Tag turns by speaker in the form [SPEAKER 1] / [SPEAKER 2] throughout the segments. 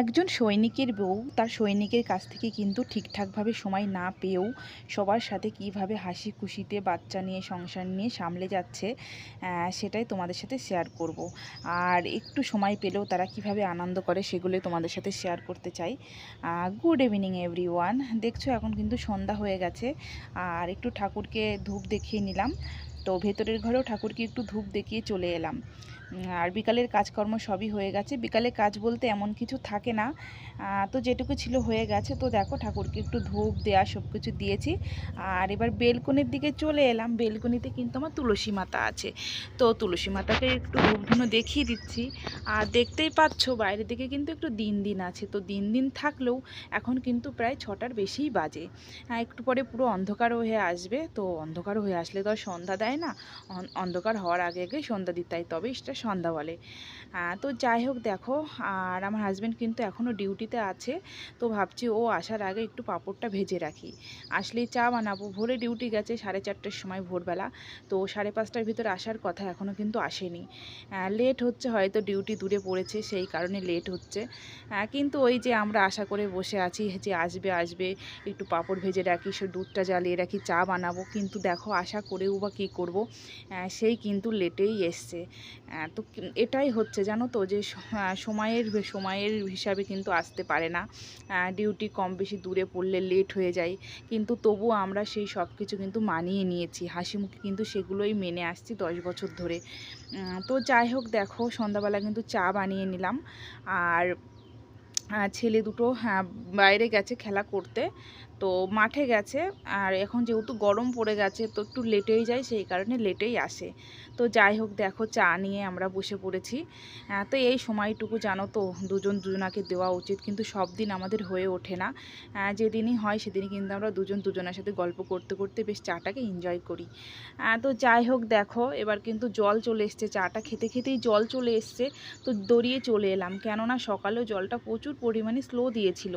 [SPEAKER 1] একজন সৈনিকের বউ, তার সৈনিকের কাছ থেকে কিন্তু ঠিকঠাকভাবে সময় না পেয়েও সবার সাথে কীভাবে হাসি খুশিতে বাচ্চা নিয়ে, সংসার নিয়ে সামলে যাচ্ছে সেটাই তোমাদের সাথে শেয়ার করব। আর একটু সময় পেলেও তারা কীভাবে আনন্দ করে সেগুলোই তোমাদের সাথে শেয়ার করতে চাই। গুড ইভিনিং এভরি ওয়ান দেখছ, এখন কিন্তু সন্ধ্যা হয়ে গেছে। আর একটু ঠাকুরকে ধূপ দেখিয়ে নিলাম। তো ভেতরের ঘরেও ঠাকুরকে একটু ধূপ দেখিয়ে চলে এলাম। আর বিকালের কাজকর্ম সবই হয়ে গেছে। বিকালে কাজ বলতে এমন কিছু থাকে না। তো যেটুকু ছিল হয়ে গেছে। তো দেখো ঠাকুরকে একটু ধূপ দেওয়া সব কিছু দিয়েছি। আর এবার বেলকনির দিকে চলে এলাম। বেলকনিতে কিন্তু আমার তুলসী মাতা আছে। তো তুলসী মাতাকে একটু ধূপ ধুনো দেখিয়ে দিচ্ছি। আর দেখতেই পাচ্ছ, বাইরের দিকে কিন্তু একটু দিন দিন আছে। তো দিন দিন থাকলেও এখন কিন্তু প্রায় ছটার বেশিই বাজে। একটু পরে পুরো অন্ধকার হয়ে আসবে। তো অন্ধকার হয়ে আসলে তো আর সন্ধ্যা দেয় না। অন্ধকার হওয়ার আগে আগে সন্ধ্যা দিতে হয়। তবে সেটা সন্ধ্যা বলে। তো যাই হোক দেখো, আর আমার হাজব্যান্ড কিন্তু এখনও ডিউটিতে আছে, তো ভাবছি ও আসার আগে একটু পাঁপড়টা ভেজে রাখি। আসলেই চা বানাবো, ভোরে ডিউটি গেছে সাড়ে চারটের সময় ভোরবেলা, তো সাড়ে পাঁচটার ভিতরে আসার কথা এখনও কিন্তু আসেনি। লেট হচ্ছে, হয়তো ডিউটি দূরে পড়েছে, সেই কারণে লেট হচ্ছে। কিন্তু ওই যে আমরা আশা করে বসে আছি যে আসবে আসবে, একটু পাঁপড় ভেজে রাখি, সে দুধটা জ্বালিয়ে রাখি, চা বানাবো, কিন্তু দেখো আশা করেও বা কী করব সেই কিন্তু লেটেই এসছে। তো এটাই হচ্ছে জানো তো যে সময়ের সময়ের হিসাবে কিন্তু আসতে পারে না। ডিউটি কম বেশি দূরে পড়লে লেট হয়ে যায়। কিন্তু তবুও আমরা সেই সব কিছু কিন্তু মানিয়ে নিয়েছি। হাসি মুখে কিন্তু সেগুলোই মেনে আসছি দশ বছর ধরে। তো যাই হোক, দেখো, সন্ধ্যাবেলা কিন্তু চা বানিয়ে নিলাম। আর ছেলে দুটো হ্যাঁ বাইরে গেছে খেলা করতে। তো মাঠে গেছে। আর এখন যেহেতু গরম পড়ে গেছে, তো একটু লেটেই যায়, সেই কারণে লেটেই আসে। তো যাই হোক, দেখো, চা নিয়ে আমরা বসে পড়েছি। তো এই সময়টুকু জানো তো, দুজন দুজনাকে দেওয়া উচিত। কিন্তু সব দিন আমাদের হয়ে ওঠে না। যেদিনই হয়, সেদিনই কিন্তু আমরা দুজন দুজনের সাথে গল্প করতে করতে বেশ চাটাকে এনজয় করি। তো যাই হোক, দেখো, এবার কিন্তু জল চলে এসছে। চাটা খেতে, খেতেই জল চলে এসছে। তো দড়িয়ে চলে এলাম। কেননা সকালেও জলটা প্রচুর পরিমাণে স্লো দিয়েছিল।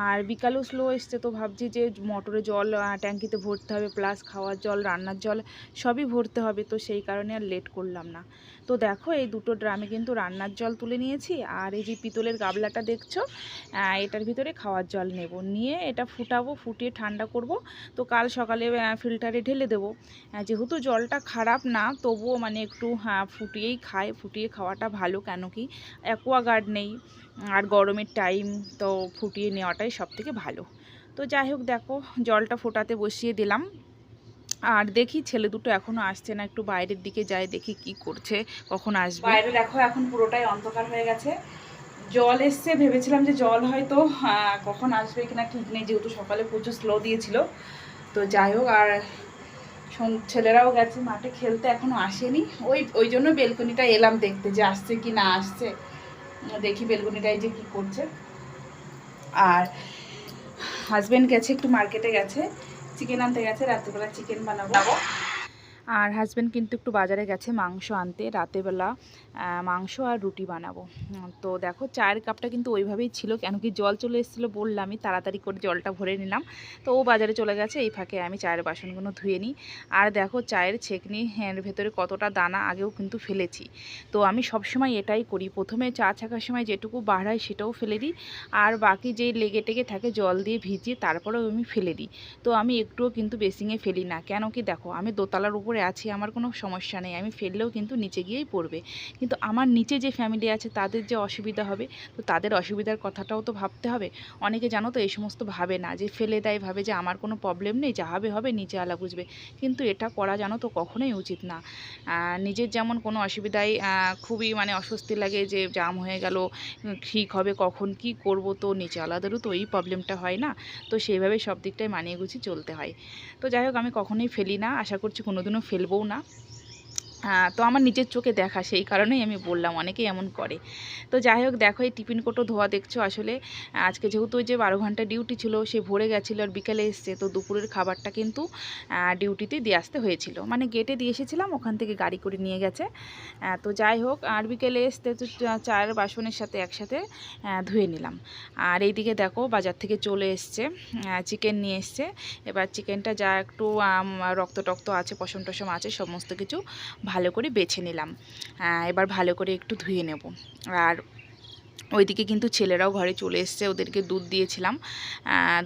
[SPEAKER 1] আর বিকালেও স্লো এসছে তো ভাবছি যে মোটরে জল ট্যাঙ্কিতে ভরতে হবে প্লাস খাওয়ার জল, রান্নার জল সবই ভরতে হবে। তো সেই কারণে আর লেট করলাম না। তো দেখো, এই দুটো ড্রামে কিন্তু রান্নার জল তুলে নিয়েছি। আর এই যে পিতলের গাবলাটা দেখছ এটার ভিতরে খাওয়ার জল নেব। নিয়ে এটা ফুটাবো, ফুটিয়ে ঠান্ডা করব। তো কাল সকালে ফিল্টারে ঢেলে দেবো। যেহেতু জলটা খারাপ না, তবুও মানে একটু হ্যাঁ ফুটিয়েই খায় ফুটিয়ে খাওয়াটা ভালো, কেন কি? অ্যাকোয়াগার্ড নেই। আর গরমের টাইম তো ফুটিয়ে নেওয়াটাই সব থেকে ভালো। তো যাই হোক, দেখো, জলটা ফোটাতে বসিয়ে দিলাম। আর দেখি ছেলে দুটো এখনও আসছে না, একটু বাইরের দিকে যায়, দেখি কি করছে, কখন আসবে। বাইরে দেখো, এখন পুরোটাই অন্ধকার হয়ে গেছে। জল এসছে, ভেবেছিলাম যে জল হয়তো কখন আসবে কিনা ঠিক নেই, যেহেতু সকালে প্রচুর স্লো দিয়েছিল। তো যাই হোক, আর ছেলেরাও গেছে মাঠে, খেলতে এখনও আসেনি। ওই ওই জন্য বেলকনিটা এলাম দেখতে, যে আসছে কি না আসছে। দেখি বেলকনিটাই যে কি করছে। আর হাজবেন্ড গেছে একটু মার্কেটে গেছে চিকেন আনতে গেছে রাত্রিবেলা চিকেন বানাবো। আর হাজব্যান্ড কিন্তু একটু বাজারে গেছে মাংস আনতে রাতেবেলা মাংস আর রুটি বানাবো। তো দেখো চায়ের কাপটা কিন্তু ওইভাবেই ছিল কেন কি জল চলে এসেছিল বললামই, তাড়াতাড়ি করে জলটা ভরে নিলাম। তো ও বাজারে চলে গেছে, এই ফাঁকে আমি চায়ের বাসনগুলো ধুয়ে নিই। আর দেখো চায়ের ছেকনি, এর ভেতরে কতটা দানা আগেও কিন্তু ফেলেছি। তো আমি সবসময় এটাই করি, প্রথমে চা ছাকার সময় যেটুকু বাড়াই সেটাও ফেলে দিই, আর বাকি যেই লেগে টেগে থাকে জল দিয়ে ভিজিয়ে তারপরেও আমি ফেলে দিই। তো আমি একটুও কিন্তু বেসিংয়ে ফেলি না কেন কি দেখো আমি দোতলার উপরে আছি, আমার কোনো সমস্যা নেই। আমি ফেললেও কিন্তু নিচে গিয়েই পড়বে। কিন্তু আমার নিচে যে ফ্যামিলি আছে, তাদের যে অসুবিধা হবে, তো তাদের অসুবিধার কথাটাও তো ভাবতে হবে। অনেকে জানো তো, এই সমস্ত ভাবে না যে, ফেলে দেয়, ভাবে যে, আমার কোনো প্রবলেম নেই, যা হবে হবে নিচে আলা বুঝবে। কিন্তু এটা করা জানো তো, কখনোই উচিত না। নিজের যেমন কোনো অসুবিধায় খুবই মানে অস্বস্তি লাগে যে, জাম হয়ে গেল, ঠিক হবে, কখন কি করব? তো নিচে আলাদারও তো এই প্রবলেমটা হয় না। তো সেইভাবে সব দিকটাই মানিয়ে গুছিয়ে চলতে হয়। তো যাই হোক, আমি কখনোই ফেলি না। আশা করছি কোনোদিনও ফেলবও না হ্যাঁ তো আমার নিজের চোখে দেখা, সেই কারণেই আমি বললাম, অনেকেই এমন করে। তো যাই হোক, দেখো, এই টিফিন কোটো ধোয়া দেখছ আসলে। আজকে যেহেতু ওই যে বারো ঘণ্টা ডিউটি ছিল, সে ভোরে গেছিল আর বিকেলে এসছে, তো দুপুরের খাবারটা কিন্তু ডিউটিতে দিয়ে আসতে হয়েছিল। মানে গেটে দিয়ে এসেছিলাম, ওখান থেকে গাড়ি করে নিয়ে গেছে। তো যাই হোক, আর বিকেলে এসতে তো চায়ের বাসনের সাথে একসাথে ধুয়ে নিলাম। আর এইদিকে দেখো, বাজার থেকে চলে এসছে চিকেন নিয়ে এসছে। এবার চিকেনটা যা একটু রক্ত টক্ত আছে, পশম টসম আছে, সমস্ত কিছু ভালো করে বেছে নিলাম। এবার ভালো করে একটু ধুয়ে নেব। আর ওইদিকে কিন্তু ছেলেরাও ঘরে চলে এসছে, ওদেরকে দুধ দিয়েছিলাম।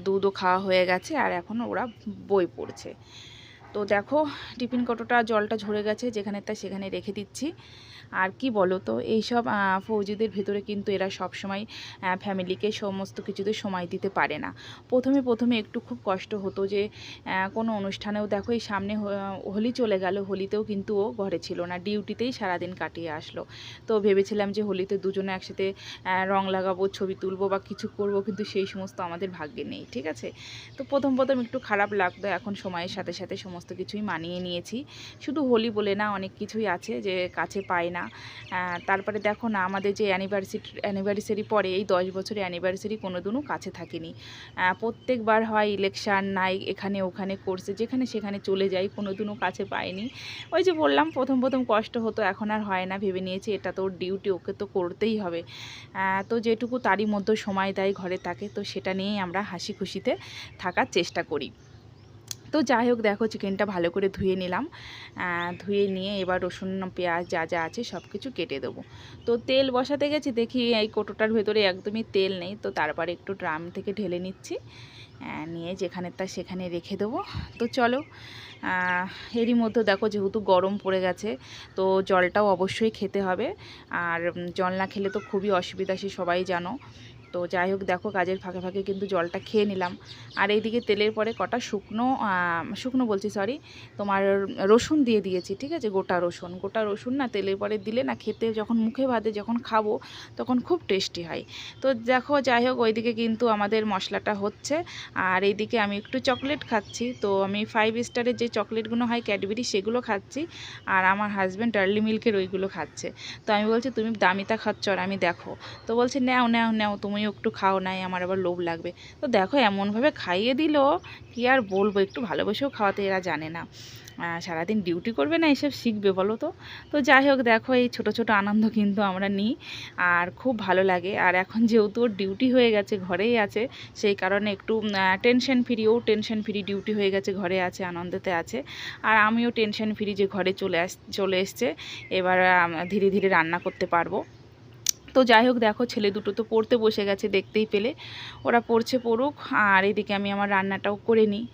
[SPEAKER 1] দুধও খাওয়া হয়ে গেছে আর এখন ওরা বই পড়ছে। তো দেখো, টিফিন কটোটা জলটা ঝরে গেছে যেখানে তা সেখানে রেখে দিচ্ছি। আর কি বলো তো? এইসব ফৌজিদের ভেতরে কিন্তু এরা সবসময় ফ্যামিলিকে সমস্ত কিছুতে সময় দিতে পারে না। প্রথমে প্রথমে একটু খুব কষ্ট হতো যে কোনো অনুষ্ঠানেও দেখো এই সামনে হোলি চলে গেল, হোলিতেও কিন্তু ও ঘরে ছিল না। ডিউটিতেই সারাদিন কাটিয়ে আসলো। তো ভেবেছিলাম যে হোলিতে দুজনে একসাথে রং লাগাবো, ছবি তুলবো বা কিছু করব, কিন্তু সেই সমস্ত আমাদের ভাগ্যে নেই, ঠিক আছে? তো প্রথম প্রথম একটু খারাপ লাগতো, এখন সময়ের সাথে সাথে সমস্ত কিছুই মানিয়ে নিয়েছি। শুধু হোলি বলে না, অনেক কিছুই আছে যে কাছে পায় না। তারপরে দেখো না, আমাদের যে অ্যানিভার্সারি অ্যানিভার্সারি পরে এই দশ বছরের অ্যানিভার্সারি কোনো দিনও কাছে থাকেনি। প্রত্যেকবার হয় ইলেকশান নাই এখানে ওখানে করছে যেখানে সেখানে চলে যাই কোনো দিনও কাছে পাইনি। ওই যে বললাম, প্রথম প্রথম কষ্ট হতো, এখন আর হয় না, ভেবে নিয়েছি এটা তো ডিউটি ওকে তো করতেই হবে। তো যেটুকু তারই মধ্যে সময় দেয়, ঘরে থাকে, তো সেটা নিয়েই আমরা হাসি খুশিতে থাকার চেষ্টা করি। তো যাই হোক, দেখো চিকেনটা ভালো করে ধুয়ে নিলাম। ধুয়ে নিয়ে এবার রসুন, পেঁয়াজ যা যা আছে সব কিছু কেটে দেবো। তো তেল বসাতে গেছি, দেখি এই কোটোটার ভেতরে একদমই তেল নেই। তো তারপরে একটু ড্রাম থেকে ঢেলে নিচ্ছি। নিয়ে যেখানে তা সেখানে রেখে দেবো। তো চলো এরই মধ্যে দেখো যেহেতু গরম পড়ে গেছে, তো জলটাও অবশ্যই খেতে হবে। আর জল না খেলে তো খুবই অসুবিধা, সে সবাই জানো। তো যাই হোক, দেখো কাজের ফাঁকে ফাঁকে কিন্তু জলটা খেয়ে নিলাম। আর এইদিকে তেলের পরে কটা শুকনো শুকনো বলছি সরি তোমার রসুন দিয়ে দিয়েছি, ঠিক আছে? গোটা রসুন। গোটা রসুন না তেলের পরে দিলে না খেতে যখন মুখে ভাতে যখন খাব তখন খুব টেস্টি হয়। তো দেখো, যাই হোক, ওইদিকে কিন্তু আমাদের মশলাটা হচ্ছে। আর এইদিকে আমি একটু চকলেট খাচ্ছি। তো আমি ফাইভ স্টারের যে চকলেটগুলো হয় ক্যাডবেরি সেগুলো খাচ্ছি। আর আমার হাজব্যান্ড ডার্লি মিল্কের ওইগুলো খাচ্ছে। তো আমি বলছি, তুমি দামিতা খাচ্ছ আর আমি দেখো। তো বলছে, নাও নাও নাও তুমিও একটু খাও, নাই আমার আবার লোভ লাগবে। তো দেখো, এমনভাবে খাইয়ে দিল, কি আর বলব, একটু ভালোবেসেও খাওয়াতে এরা জানে না। সারাদিন ডিউটি করবে না, এসব শিখবে, বলো তো। তো যাই হোক, দেখো, এই ছোট ছোট আনন্দ কিন্তু আমরা নিই, আর খুব ভালো লাগে। আর এখন যেহেতু ওর ডিউটি হয়ে গেছে, ঘরেই আছে, সেই কারণে একটু টেনশন ফ্রি ও টেনশন ফ্রি ডিউটি হয়ে গেছে, ঘরে আছে, আনন্দতে আছে। আর আমিও টেনশন ফ্রি যে ঘরে চলে আস, চলে এসছে, এবার ধীরে ধীরে রান্না করতে পারব। তো যাই হোক, দেখো ছেলে দুটো তো পড়তে বসে গেছে দেখতেই পেলে। ওরা পড়ছে পড়ুক, আর এদিকে আমি আমার রান্নাটাও করে নিই।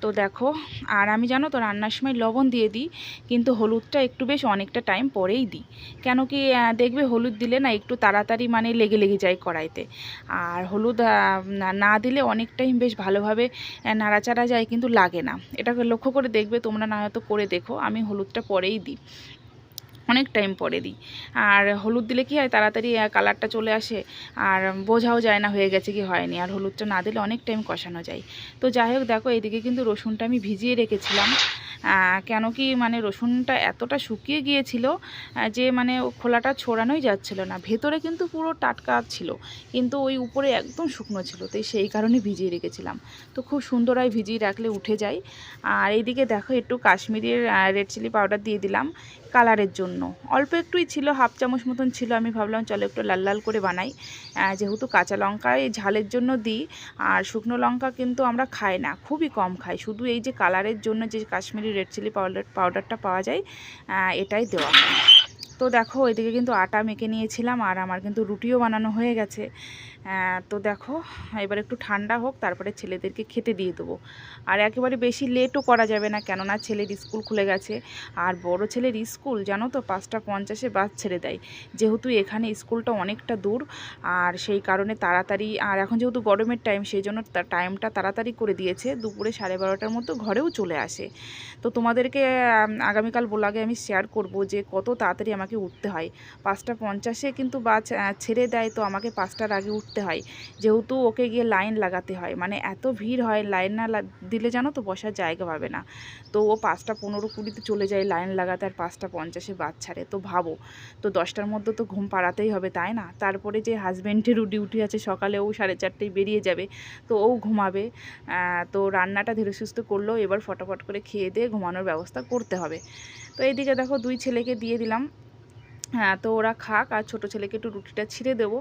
[SPEAKER 1] তো দেখো, আর আমি জানো তো রান্নার সময় লবণ দিয়ে দিই, কিন্তু হলুদটা একটু বেশ অনেকটা টাইম পরেই দিই। কেন কি দেখবে হলুদ দিলে না একটু তাড়াতাড়ি মানে লেগে লেগে যায় কড়াইতে। আর হলুদ না- দিলে অনেক টাইম বেশ ভালোভাবে নাড়াচাড়া যায়, কিন্তু লাগে না। এটাকে লক্ষ্য করে দেখবে, তোমরা না হয়তো করে দেখো, আমি হলুদটা পরেই দিই। অনেক টাইম পরে দিই। আর হলুদ দিলে কি হয়, তাড়াতাড়ি কালারটা চলে আসে। আর বোঝাও যায় না, হয়ে গেছে কি হয়নি। আর হলুদটা না দিলে অনেক টাইম কষানো যায়। তো যাই হোক, দেখো, এইদিকে কিন্তু রসুনটা আমি ভিজিয়ে রেখেছিলাম। কেন কি মানে রসুনটা এতটা শুকিয়ে গিয়েছিল যে মানে খোলাটা ছড়ানোই যাচ্ছিল না। ভেতরে কিন্তু পুরো টাটকা ছিল, কিন্তু ওই উপরে একদম শুকনো ছিল। তাই সেই কারণে ভিজিয়ে রেখেছিলাম। তো খুব সুন্দর হয় ভিজিয়ে রাখলে উঠে যায়। আর এইদিকে দেখো, একটু কাশ্মীরের রেড চিলি পাউডার দিয়ে দিলাম কালারের জন্য। অল্প একটুই ছিল, হাফ চামচ মতন ছিল। আমি ভাবলাম, চলো একটু লাল লাল করে বানাই। যেহেতু কাঁচা লঙ্কা, এই ঝালের জন্য দিই। আর শুকনো লঙ্কা কিন্তু আমরা খাই না, খুবই কম খাই। শুধু এই যে কালারের জন্য যে কাশ্মীরি রেড চিলি পাউডার পাউডারটা পাওয়া যায় এটাই দেওয়া হয়। তো দেখো এদিকে কিন্তু আটা মেখে নিয়েছিলাম আর আমার কিন্তু রুটিও বানানো হয়ে গেছে। তো দেখো, এবার একটু ঠান্ডা হোক, তারপরে ছেলেদেরকে খেতে দিয়ে দেবো। আর একেবারে বেশি লেটও করা যাবে না, কেননা ছেলের স্কুল খুলে গেছে। আর বড় ছেলের স্কুল, জানো তো, পাঁচটা পঞ্চাশে বাস ছেড়ে দেয়। যেহেতু এখানে স্কুলটা অনেকটা দূর, আর সেই কারণে তাড়াতাড়ি, আর এখন যেহেতু গরমের টাইম সেই জন্য টাইমটা তাড়াতাড়ি করে দিয়েছে। দুপুরে সাড়ে বারোটার মতো ঘরেও চলে আসে। তো তোমাদেরকে আগামীকাল ব্লগে আমি শেয়ার করব যে কত তাড়াতাড়ি আমাকে উঠতে হয়। পাঁচটা পঞ্চাশে কিন্তু আহ, ছেড়ে দেয় তো আমাকে পাঁচটার আগে উঠতে হয়। যেহেতু ওকে গিয়ে লাইন লাগাতে হয়। মানে এত ভিড় হয় লাইন না দিলে জানো তো বসার জায়গা পাবে না। তো ও পাঁচটা পনেরো কুড়িতে চলে যায় লাইন লাগাতে আর পাঁচটা পঞ্চাশে বাস ছাড়ে। তো ভাবো তো দশটার মধ্যে তো ঘুম পাড়াতেই হবে তাই না? তারপরে যে হাজব্যান্ডেরও ডিউটি আছে সকালে ও সাড়ে চারটেয় বেরিয়ে যাবে তো ও ঘুমাবে। তো রান্নাটা ধীরে সুস্থ করলেও এবার ফটাফট করে খেয়ে দিয়ে ঘুমানোর ব্যবস্থা করতে হবে। তো এইদিকে দেখো দুই ছেলেকে দিয়ে দিলাম। হ্যাঁ তো ওরা খাক আর ছোটো ছেলেকে একটু রুটিটা ছিঁড়ে দেবো।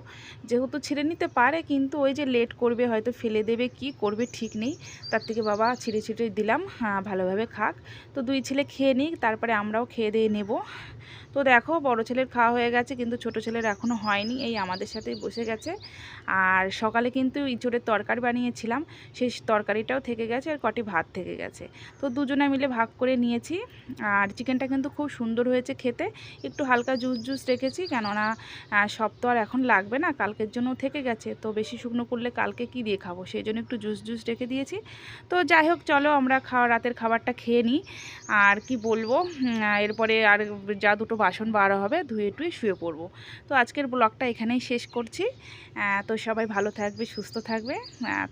[SPEAKER 1] যেহেতু ছিঁড়ে নিতে পারে, কিন্তু ওই যে লেট করবে, হয়তো ফেলে দেবে, কি করবে ঠিক নেই। তার থেকে বাবা ছিঁড়ে ছিঁড়ে দিলাম হ্যাঁ ভালোভাবে খাক। তো দুই ছেলে খেয়ে নিক, তারপরে আমরাও খেয়ে দিয়ে নেব। তো দেখো, বড় ছেলের খাওয়া হয়ে গেছে, কিন্তু ছোট ছেলের এখনও হয়নি, এই আমাদের সাথেই বসে গেছে। আর সকালে কিন্তু ইঁচড়ের তরকারি বানিয়েছিলাম, সেই তরকারিটাও থেকে গেছে আর কটি ভাত থেকে গেছে। তো দুজনে মিলে ভাগ করে নিয়েছি, আর চিকেনটা কিন্তু খুব সুন্দর হয়েছে খেতে, একটু হালকা জুস জুস রেখেছি, কেননা সব তো আর এখন লাগবে না, কালকের জন্য থেকে গেছে, তো বেশি শুকনো করলে কালকে কি দিয়ে খাব? সেই জন্য একটু জুস জুস রেখে দিয়েছি। তো যাই হোক, চলো আমরা খাওয়া, রাতের খাবারটা খেয়ে নিই। আর কি বলব এরপরে আর যা দুটো বাসন বার হবে, ধুয়ে টুয়ে শুয়ে পড়ব। তো আজকের ব্লগটা এখানেই শেষ করছি। তো সবাই ভালো থাকবে, সুস্থ থাকবে।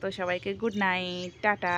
[SPEAKER 1] তো সবাইকে গুড নাইট, টাটা।